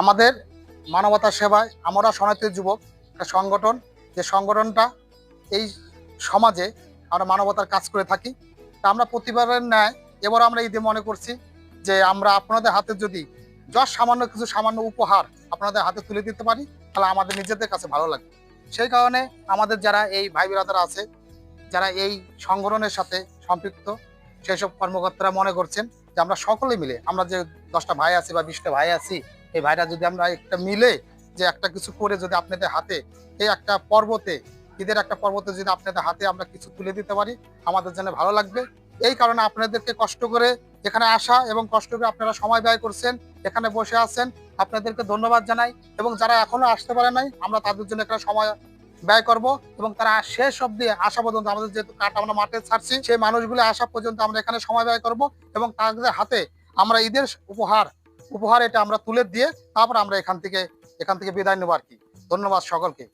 আমাদের মানবতা সেবায় আমরা সনাতী যুবক, একটা সংগঠন, যে সংগঠনটা এই সমাজে আমরা মানবতার কাজ করে থাকি। তা আমরা প্রতিবারের ন্যায় এবার আমরা ঈদে মনে করছি যে আমরা আপনাদের হাতে যদি যশ সামান্য কিছু সামান্য উপহার আপনাদের হাতে তুলে দিতে পারি, তাহলে আমাদের নিজেদের কাছে ভালো লাগে সেই কারণে আমাদের যারা এই ভাই বিরাদারা আছে, যারা এই সংগঠনের সাথে সম্পৃক্ত সেই সব কর্মকর্তারা মনে করছেন যে আমরা সকলে মিলে, আমরা যে দশটা ভাই আছি বা বিশটা ভাই আছি এই ভাইরা যদি আমরা একটা মিলে যে একটা কিছু করে যদি আপনাদের হাতে, এই একটা পর্বতে, ঈদের একটা পর্বতে যদি আপনাদের হাতে আমরা কিছু তুলে দিতে পারি, আমাদের জন্য ভালো লাগবে। এই কারণে আপনাদেরকে কষ্ট করে এখানে আসা এবং কষ্ট করে আপনারা সময় ব্যয় করছেন, এখানে বসে আছেন, আপনাদেরকে ধন্যবাদ জানাই এবং যারা এখনও আসতে পারে নাই, আমরা তাদের জন্য একটা সময় ব্যয় করব এবং তারা শেষ অব্দি আসা পর্যন্ত আমাদের যেহেতু কাঠ আমরা মাঠে ছাড়ছি, সেই মানুষগুলো আসা পর্যন্ত আমরা এখানে সময় ব্যয় করব এবং তাদের হাতে আমরা ঈদের উপহার উপহার এটা আমরা তুলে দিয়ে তারপর আমরা এখান থেকে এখান থেকে বিদায় নেব আর কি। ধন্যবাদ সকলকে।